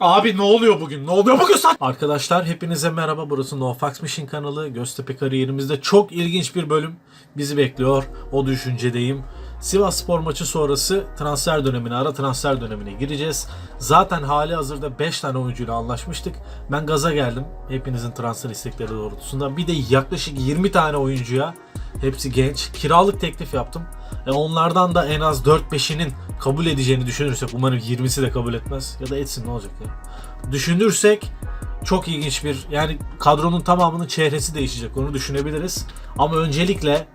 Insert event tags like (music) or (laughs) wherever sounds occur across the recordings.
Abi ne oluyor bugün? Ne oluyor bugün sen? Arkadaşlar hepinize merhaba. Burası No Fax Mission kanalı. Göztepe kariyerimizde çok ilginç bir bölüm bizi bekliyor. O düşüncedeyim. Sivas Spor maçı sonrası transfer dönemine, ara transfer dönemine gireceğiz. Zaten hali hazırda 5 tane oyuncuyla anlaşmıştık. Ben gaza geldim hepinizin transfer istekleri doğrultusunda. Bir de yaklaşık 20 tane oyuncuya, hepsi genç, kiralık teklif yaptım. E onlardan da en az 4-5'inin kabul edeceğini düşünürsek, umarım 20'si de kabul etmez. Ya da etsin ne olacak ya. Düşünürsek çok ilginç bir, yani kadronun tamamının çehresi değişecek onu düşünebiliriz. Ama öncelikle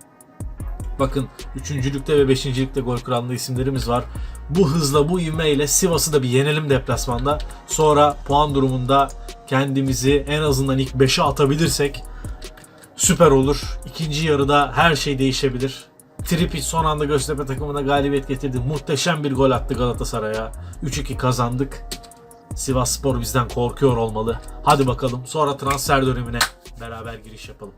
Bakın 3. ligde ve 5. ligde gol krallığı isimlerimiz var. Bu hızla bu ivmeyle Sivas'ı da bir yenelim deplasmanda. Sonra puan durumunda kendimizi en azından ilk 5'e atabilirsek süper olur. İkinci yarıda her şey değişebilir. Trippic son anda Göztepe takımına galibiyet getirdi. Muhteşem bir gol attı Galatasaray'a. 3-2 kazandık. Sivas Spor bizden korkuyor olmalı. Hadi bakalım sonra transfer dönemine beraber giriş yapalım.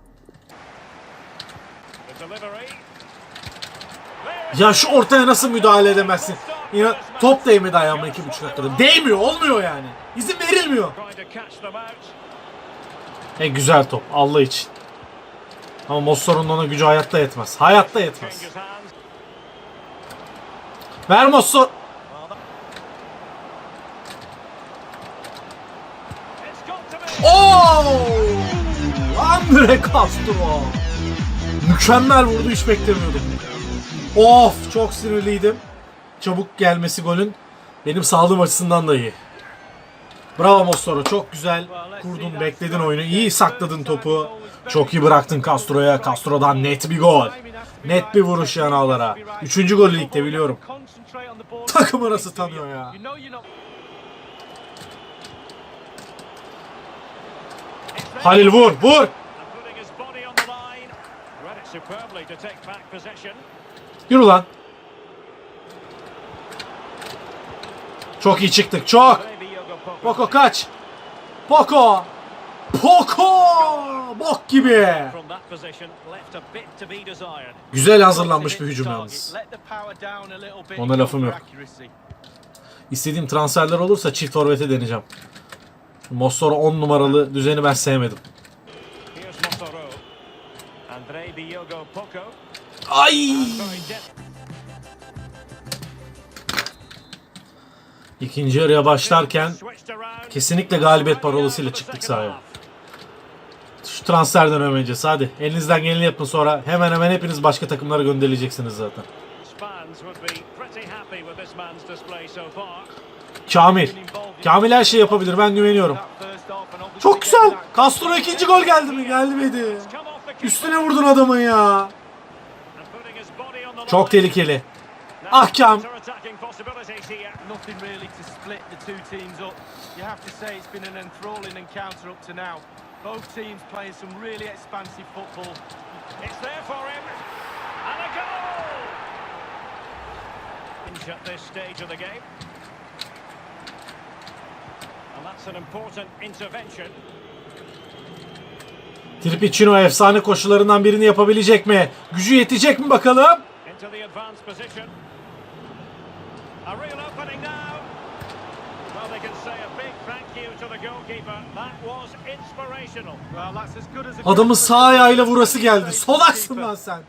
Ya şu ortaya nasıl müdahale edemezsin? Yine top değmedi ayağıma iki buçuk dakikada. Değmiyor, olmuyor yani. İzin verilmiyor. E güzel top, Allah için. Ama Mossor'un ona gücü hayatta yetmez. Hayatta yetmez. Ver Mossor. Oo! Andre Castro. Mükemmel vurdu, hiç beklemiyordum. Of, çok sinirliydim. Çabuk gelmesi golün benim sağlığım açısından da iyi. Bravo Mossoro, çok güzel kurdun, bekledin oyunu, iyi sakladın topu. Çok iyi bıraktın Castro'ya. Castro'dan net bir gol. Net bir vuruş yanağlara. Üçüncü golü ligde biliyorum. (laughs) Takımı nasıl tanıyor ya? Halil vur, vur. Yürü lan. Çok iyi çıktık, çok. Poco kaç. Poco. Poco. Bok gibi. Güzel hazırlanmış bir hücum yalnız. Ona lafım yok. İstediğim transferler olursa çift forvete deneyeceğim. Mossoro 10 numaralı düzeni ben sevmedim. Ay! İkinci yarıya başlarken kesinlikle galibiyet parolasıyla çıktık sahaya. Şu transferden öncesi hadi. Elinizden geleni yapın sonra hemen hemen hepiniz başka takımlara gönderileceksiniz zaten. Kamil. Kamil her şeyi yapabilir ben güveniyorum. Çok güzel. Castro ikinci gol geldi mi? Gelmedi. The keeper Üstüne vurdun adamın ya. Çok tehlikeli. Ah. Possibilities here. Nothing really to split the two teams up. You have to say it's been an enthralling encounter up to now. Both teams playing some really expansive football. It's there for him. And a goal! At this stage of the game. And that's an important intervention. Tripicino efsane koşularından birini yapabilecek mi? Gücü yetecek mi bakalım? Into the advanced position. A real opening now. Well, they can say a big thank you to the goalkeeper. That was inspirational. Well, that's as good as a Adamın sağ ayağıyla vurası geldi. Solaksın lan sen.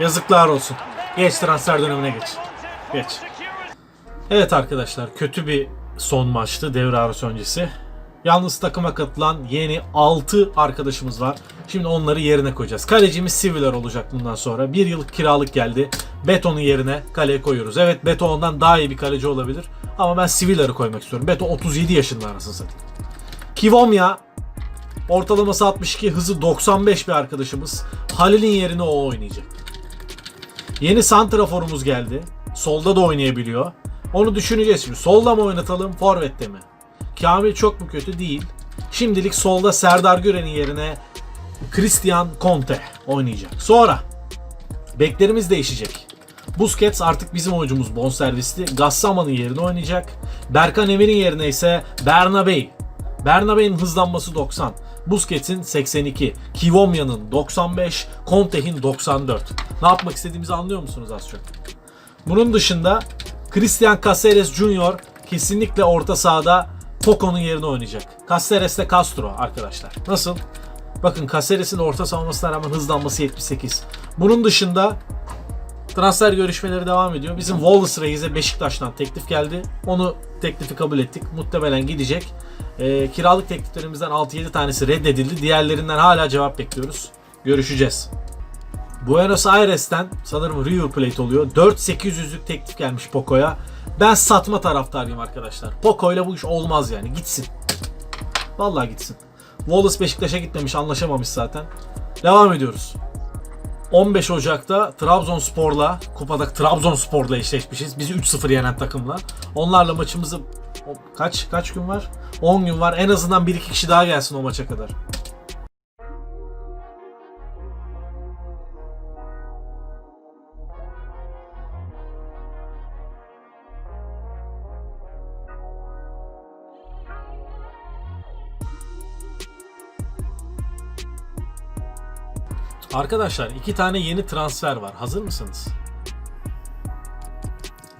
Yazıklar olsun. Geç transfer dönemine geç. Geç. Evet arkadaşlar kötü bir son maçtı devre arası öncesi. Yalnız takıma katılan yeni 6 arkadaşımız var. Şimdi onları yerine koyacağız. Kalecimiz Siviller olacak bundan sonra. Bir yıllık kiralık geldi. Beton'un yerine kaleye koyuyoruz. Evet Beto ondan daha iyi bir kaleci olabilir. Ama ben Siviller'ı koymak istiyorum. Beto 37 yaşında anasını satayım. Kivomya ortalaması 62, hızı 95 bir arkadaşımız. Halil'in yerine o oynayacak. Yeni santraforumuz geldi. Solda da oynayabiliyor. Onu düşüneceğiz şimdi. Solda mı oynatalım, forvette mi? Kamil çok mu kötü değil. Şimdilik solda Serdar Gören'in yerine Christian Conte oynayacak. Sonra beklerimiz değişecek. Busquets artık bizim oyuncumuz bonservisli. Gassama'nın yerine oynayacak. Berkan Emir'in yerine ise Bernabei. Bernabei'nin hızlanması 90. Busquets'in 82. Kivomya'nın 95. Conte'nin 94. Ne yapmak istediğimizi anlıyor musunuz az çok? Bunun dışında Christian Caceres Jr. kesinlikle orta sahada Poco'nun yerine oynayacak. Caceres de Castro arkadaşlar. Nasıl? Bakın Caceres'in orta savunmasına rağmen hızlanması 78. Bunun dışında transfer görüşmeleri devam ediyor. Bizim Wallace Reis'e Beşiktaş'tan teklif geldi. Onu teklifi kabul ettik. Muhtemelen gidecek. Ee, kiralık tekliflerimizden 6-7 tanesi reddedildi. Diğerlerinden hala cevap bekliyoruz. Görüşeceğiz. Buenos Aires'ten sanırım River Plate oluyor. 4-800'lük teklif gelmiş Poco'ya. Ben satma taraftarıyım arkadaşlar. Poco ile bu iş olmaz yani. Gitsin. Vallahi gitsin. Wallace Beşiktaş'a gitmemiş, anlaşamamış zaten. Devam ediyoruz. 15 Ocak'ta Trabzonspor'la, kupada Trabzonspor'la eşleşmişiz. Bizi 3-0 yenen takımla. Onlarla maçımızı kaç kaç gün var? 10 gün var. En azından 1-2 kişi daha gelsin o maça kadar. Arkadaşlar iki tane yeni transfer var. Hazır mısınız?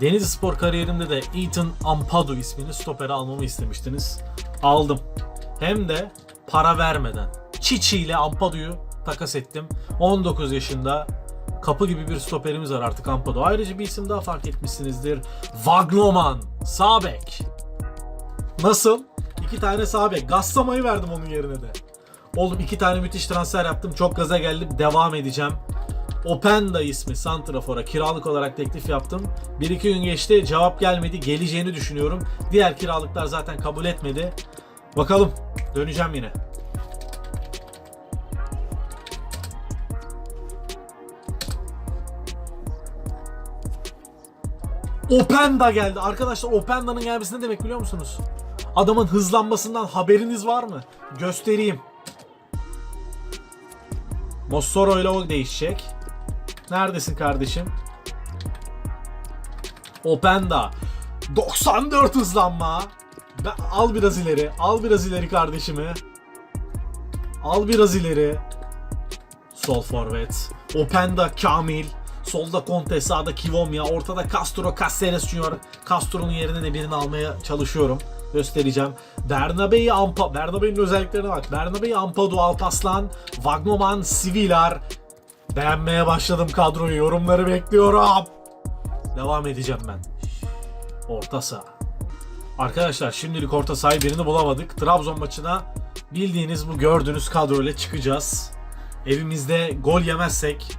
Denizli Spor kariyerimde de Ethan Ampadu ismini stopere almamı istemiştiniz. Aldım. Hem de para vermeden. Çiçi ile Ampadu'yu takas ettim. 19 yaşında kapı gibi bir stoperimiz var artık Ampadu. Ayrıca bir isim daha fark etmişsinizdir. Vagnoman. Sağ bek. Nasıl? İki tane sağ bek. Gaslamayı verdim onun yerine de. Oğlum iki tane müthiş transfer yaptım. Çok gaza geldim. Devam edeceğim. Openda ismi Santrafor'a kiralık olarak teklif yaptım. Bir iki gün geçti. Cevap gelmedi. Geleceğini düşünüyorum. Diğer kiralıklar zaten kabul etmedi. Bakalım. Döneceğim yine. Openda geldi. Arkadaşlar Openda'nın gelmesi ne demek biliyor musunuz? Adamın hızlanmasından haberiniz var mı? Göstereyim. Mossoro ile o değişecek. Neredesin kardeşim? Openda. 94 hızlanma. Ben, al biraz ileri. Al biraz ileri kardeşimi. Al biraz ileri. Sol forvet. Openda Kamil. Solda Conte, sağda Kivomya, ortada Castro, Caceres Junior. Castro'nun yerine de birini almaya çalışıyorum. Göstereceğim. Bernabei Ampa, Bernabei'nin özelliklerine bak. Bernabei Ampadu, Alpaslan, Vagnoman, Sivilar. Beğenmeye başladım kadroyu. Yorumları bekliyorum. Devam edeceğim ben. Orta saha. Arkadaşlar şimdilik orta sahayı birini bulamadık. Trabzon maçına bildiğiniz bu gördüğünüz kadroyla çıkacağız. Evimizde gol yemezsek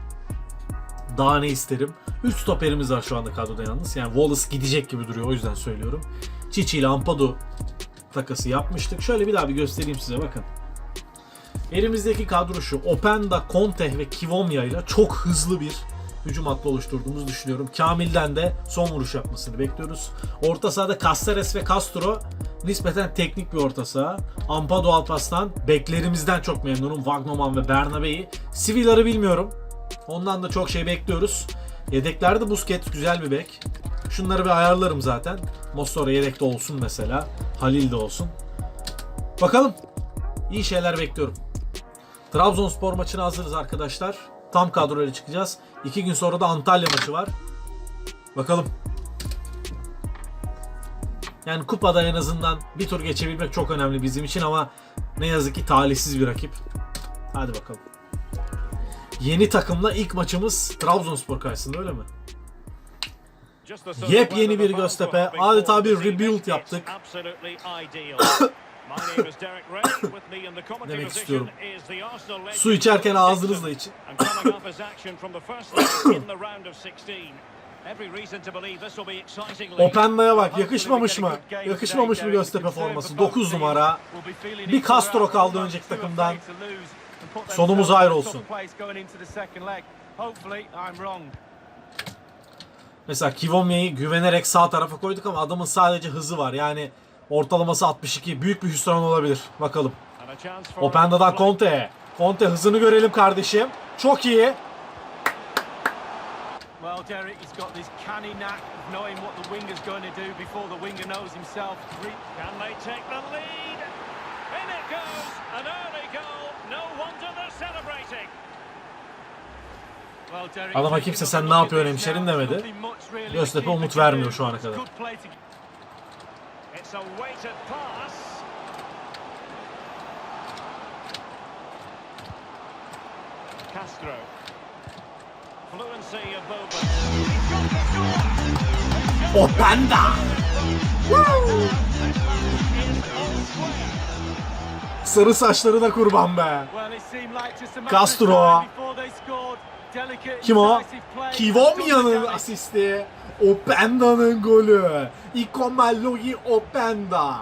daha ne isterim? 3 stoperimiz var şu anda kadroda yalnız. Yani Wallace gidecek gibi duruyor o yüzden söylüyorum. Çiçi ile Ampadu takası yapmıştık. Şöyle bir daha bir göstereyim size bakın. Elimizdeki kadro şu. Openda, Conte ve Kivomya ile çok hızlı bir hücum hattı oluşturduğumuzu düşünüyorum. Kamil'den de son vuruş yapmasını bekliyoruz. Orta sahada Caceres ve Castro nispeten teknik bir orta saha. Ampadu Alpaslan beklerimizden çok memnunum. Wagnoman ve Bernabei. Sivilar'ı bilmiyorum. Ondan da çok şey bekliyoruz. Yedeklerde Busquets güzel bir bek. Şunları bir ayarlarım zaten. Mossoro yedekte olsun mesela. Halil de olsun. Bakalım. İyi şeyler bekliyorum. Trabzonspor maçına hazırız arkadaşlar. Tam kadroyla çıkacağız. İki gün sonra da Antalya maçı var. Bakalım. Yani kupada en azından bir tur geçebilmek çok önemli bizim için ama ne yazık ki talihsiz bir rakip. Hadi bakalım. Yeni takımla ilk maçımız Trabzonspor karşısında öyle mi? Yepyeni bir Göztepe, adeta bir rebuild yaptık. (coughs) Demek istiyorum. Su içerken ağzınızla için. And coming off his action from the first (coughs) leg in the round of 16. Every reason to believe this will be exciting. league. Openda'ya bak yakışmamış mı? Yakışmamış mı. Göztepe forması? for both 9 teams. numara. Bir Castro kaldı önceki takımdan. Sonumuz ayrı olsun. Hopefully I'm wrong. Mesela Kivomya'yı güvenerek sağ tarafa koyduk ama adamın sadece hızı var. Yani ortalaması 62. Büyük bir hüsran olabilir. Bakalım. Openda'dan Conte. Conte hızını görelim kardeşim. Çok iyi. Well, Derek, he's got this canny knack of knowing what the winger's going to do before the winger knows himself. Can they take the lead? In it goes. An early goal. Adama kimse sen ne yapıyorsun hemşerin demedi. Göztepe umut vermiyor şu ana kadar. Castro. Fluency of movement. Openda! Sarı saçları da kurban be. Castro. Kim o? the asisti. Openda'nın golü. Ikomellogi Openda.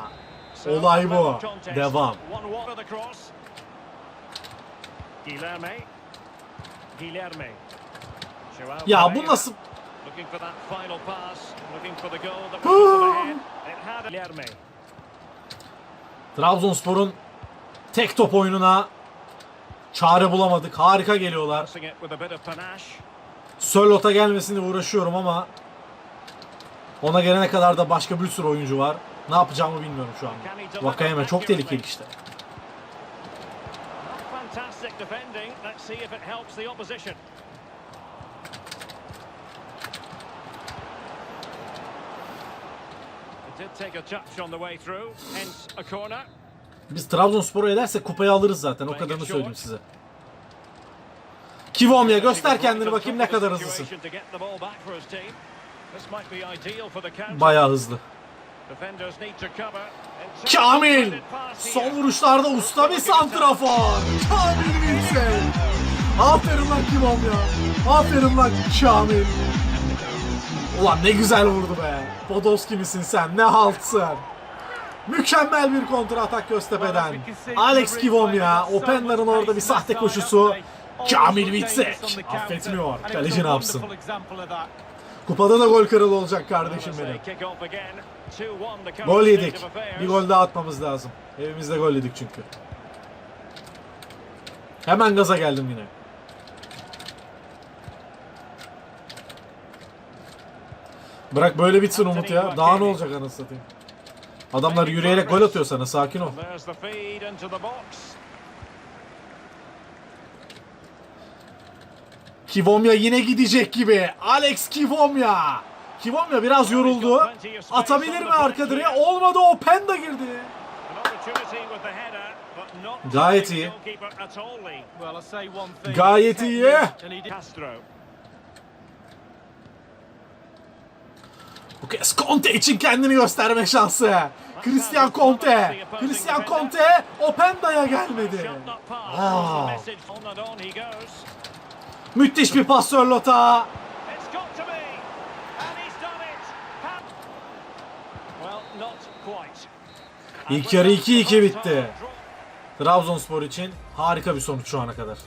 Olay bu. Devam. Ya bu nasıl... Looking for that final pass. Looking for the goal that was to the head. It had Guilherme. Trabzonspor'un tek top oyununa çare bulamadık. Harika geliyorlar. Sörlot'a gelmesine uğraşıyorum ama ona gelene kadar da başka bir sürü oyuncu var. Ne yapacağımı bilmiyorum şu an. Vakayeme çok tehlikeli işte. Did take a touch on the way through, hence a corner. Biz Trabzonspor'u edersek kupayı alırız zaten. O kadarını söyleyeyim size. Kivomya göster kendini bakayım ne kadar hızlısın. Bayağı hızlı. Kamil! Son vuruşlarda usta bir santrafor. Kamil Wilson. Aferin lan Kivomya. Aferin lan Kamil. Ulan ne güzel vurdu be. Podolski misin sen? Ne haltsın. Mükemmel bir kontra atak Göztepe'den. Alex Kivomya, Openda'nın orada bir sahte koşusu. Kamil Vitsek. Affetmiyor. Kaleci ne yapsın? Kupada da gol kralı olacak kardeşim benim. Gol yedik. Bir gol daha atmamız lazım. Evimizde gol yedik çünkü. Hemen gaza geldim yine. Bırak böyle bitsin Umut ya. Daha ne olacak anasını satayım. Adamlar yürüyerek gol atıyor sana. Sakin ol. Kivomya yine gidecek gibi. Alex Kivomya. Kivomya biraz yoruldu. Atabilir mi arka direğe? Olmadı. O penda girdi. Gayet iyi. goalkeeper at all, Lee. Well, I say one thing. Gayet iyi. And he did- Castro. Bu kez Conte için kendini gösterme şansı. Christian Conte. Christian Conte Openda'ya gelmedi. He goes. Müthiş bir pas Sörlot'a. It's got to be. And he's done it. Ha- Well, not quite. And İlk yarı that, 2-2 the bitti. Trabzonspor için harika bir sonuç şu ana kadar.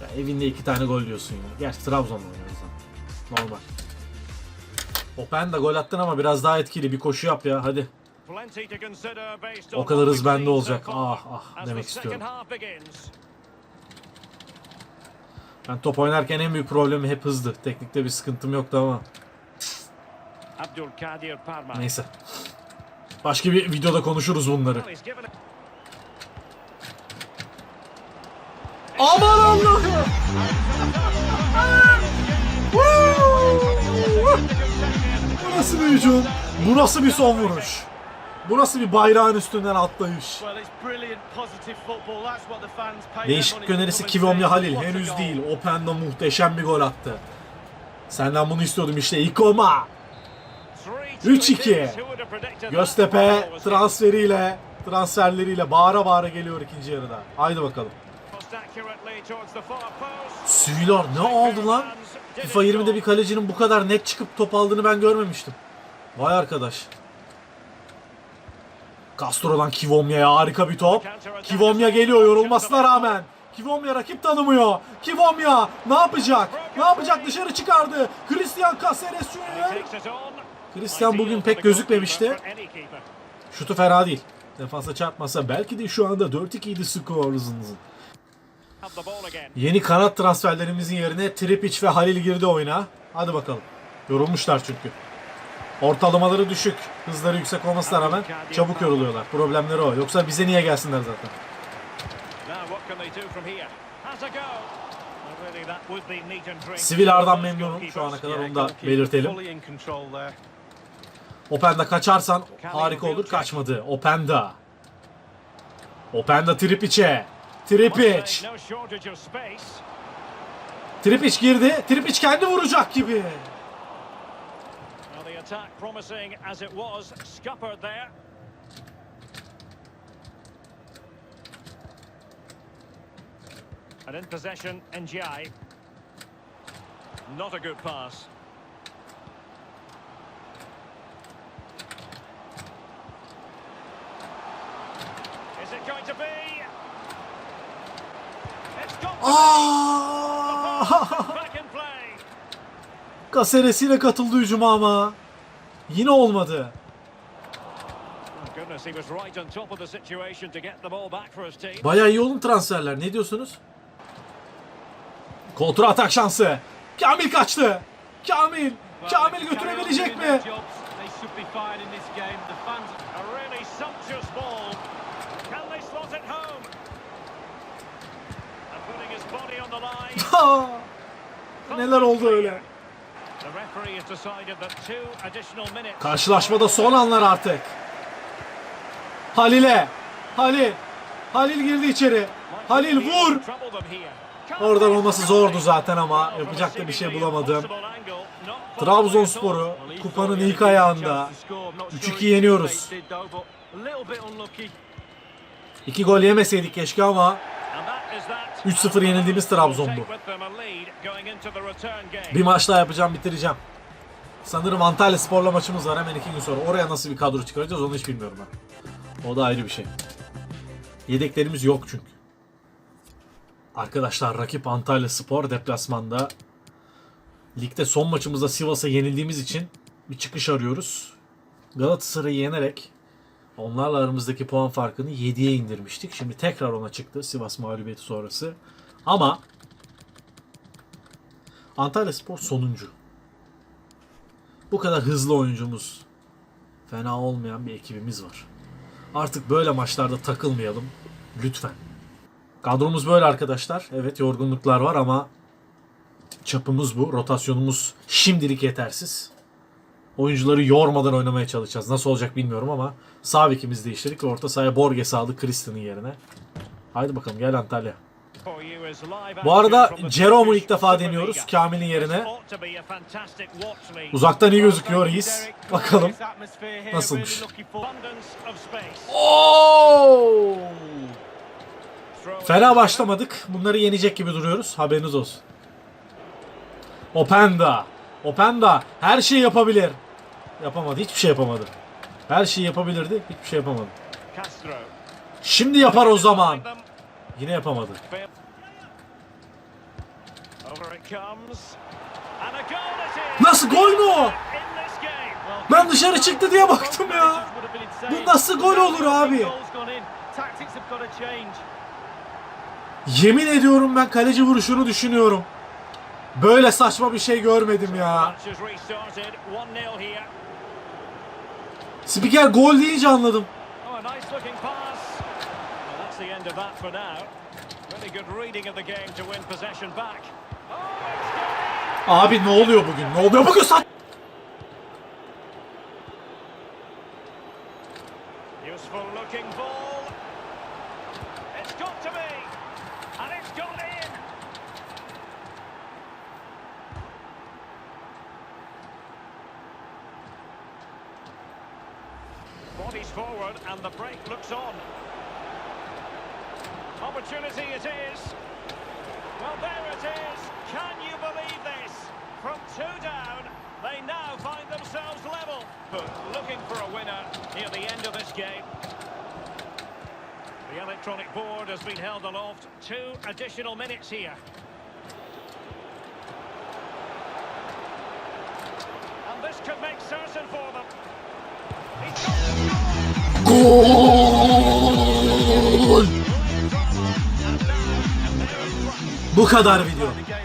Ya evinde iki tane gol diyorsun ya. Gerçi Trabzon'da oynuyoruz. Normal. Openda gol attın ama biraz daha etkili bir koşu yap ya hadi. O kadar hız bende olacak. Ah, ah, demek istiyorum. Ben top oynarken en büyük problemi hep hızdı. Teknikte bir sıkıntım yoktu ama neyse. Başka bir videoda konuşuruz bunları. Aman Allah'ım! (laughs) Nasıl bir hücum? Bu nasıl bir son vuruş? Bu nasıl bir bayrağın üstünden atlayış? Değişik önerisi Kivomya. Halil. Henüz değil. Openda muhteşem bir gol attı. Senden bunu istiyordum işte. Ikoma. Three to 3-2. it is. Who would have predicted that Göztepe transferiyle transferleriyle bağıra bağıra geliyor ikinci yarıda. Haydi bakalım. Süylar ne oldu lan? FIFA 20'de bir kalecinin bu kadar net çıkıp top aldığını ben görmemiştim. Vay arkadaş. Castro'dan Kivomya'ya harika bir top. Kivomya geliyor yorulmasına rağmen. Kivomya rakip tanımıyor. Kivomya ne yapacak? Ne yapacak? Dışarı çıkardı. Christian Caceres Junior. Christian bugün pek gözükmemişti. Şutu fena değil. Defansa çarpmasa belki de şu anda 4-2 idi skor hızınızın. Have the ball again. Yeni kanat transferlerimizin yerine Tripic ve Halil girdi oyuna. Hadi bakalım. Yorulmuşlar çünkü. Ortalamaları düşük. Hızları yüksek olmasına rağmen çabuk yoruluyorlar. Problemleri o. Yoksa bize niye gelsinler zaten. Now what can they do from here? Has a go. A Really, that would be meat and drink. Sivilardan Those memnunum şu ana kadar onu da belirtelim. Openda kaçarsan harika olur. Kaçmadı. Openda. Openda Tripic'e. Tripic. Tripic girdi. Tripic kendi vuracak gibi. And in possession, Njai. Not a good pass. Is it going to be? It's got to Aa! be. Back in play. Kaseresiyle katıldı hücuma ama. Yine olmadı. Bayağı iyi oğlum transferler. Ne diyorsunuz? Kontra atak şansı. Kamil kaçtı. Kamil. Kamil götürebilecek mi? (laughs) Neler oldu öyle? Karşılaşmada son anlar artık. Halil'e. Halil. Halil girdi içeri. Halil vur. Oradan olması zordu zaten ama yapacak da bir şey bulamadım. Trabzonspor'u kupanın ilk ayağında 3-2 yeniyoruz. 2 gol yemeseydik keşke ama 3-0 yenildiğimiz Trabzon bu. bir maç daha yapacağım bitireceğim. Sanırım Antalya Spor'la maçımız var hemen 2 gün sonra. Oraya nasıl bir kadro çıkaracağız onu hiç bilmiyorum ben. O da ayrı bir şey. Yedeklerimiz yok çünkü. Arkadaşlar rakip Antalya Spor deplasmanda. Ligde son maçımızda Sivas'a yenildiğimiz için bir çıkış arıyoruz. Galatasaray'ı yenerek onlarla aramızdaki puan farkını 7'ye indirmiştik. Şimdi tekrar ona çıktı Sivas mağlubiyeti sonrası. Ama Antalya Spor sonuncu. Bu kadar hızlı oyuncumuz, fena olmayan bir ekibimiz var. Artık böyle maçlarda takılmayalım. Lütfen. Kadromuz böyle arkadaşlar. Evet yorgunluklar var ama çapımız bu. Rotasyonumuz şimdilik yetersiz. Oyuncuları yormadan oynamaya çalışacağız. Nasıl olacak bilmiyorum ama sağ bekimizi değiştirdik ve orta sahaya Borges aldık Kristen'in yerine. Haydi bakalım gel Antalya. Bu arada Jerome'u ilk defa deniyoruz Kamil'in yerine. Uzaktan iyi gözüküyor reis. Bakalım nasılmış. Oo! Fena başlamadık. Bunları yenecek gibi duruyoruz. Haberiniz olsun. Openda. Openda her şeyi yapabilir. Yapamadı. Hiçbir şey yapamadı. Her şeyi yapabilirdi. Hiçbir şey yapamadı. Şimdi yapar o zaman. Yine yapamadı. Nasıl gol o? Ben dışarı çıktı diye baktım ya. Bu nasıl gol olur abi? Yemin ediyorum ben kaleci vuruşunu düşünüyorum. Böyle saçma bir şey görmedim ya. Spiker gol deyince anladım. Oh, Abi ne oluyor bugün? Ne oluyor bugün in. Useful looking ball. Looks on. Opportunity it is. Well, there it is. Can you believe this? From two down, they now find themselves level. But looking for a winner near the end of this game. The electronic board has been held aloft. Two additional minutes here. And this could make certain for them. Gol! Bu kadar video.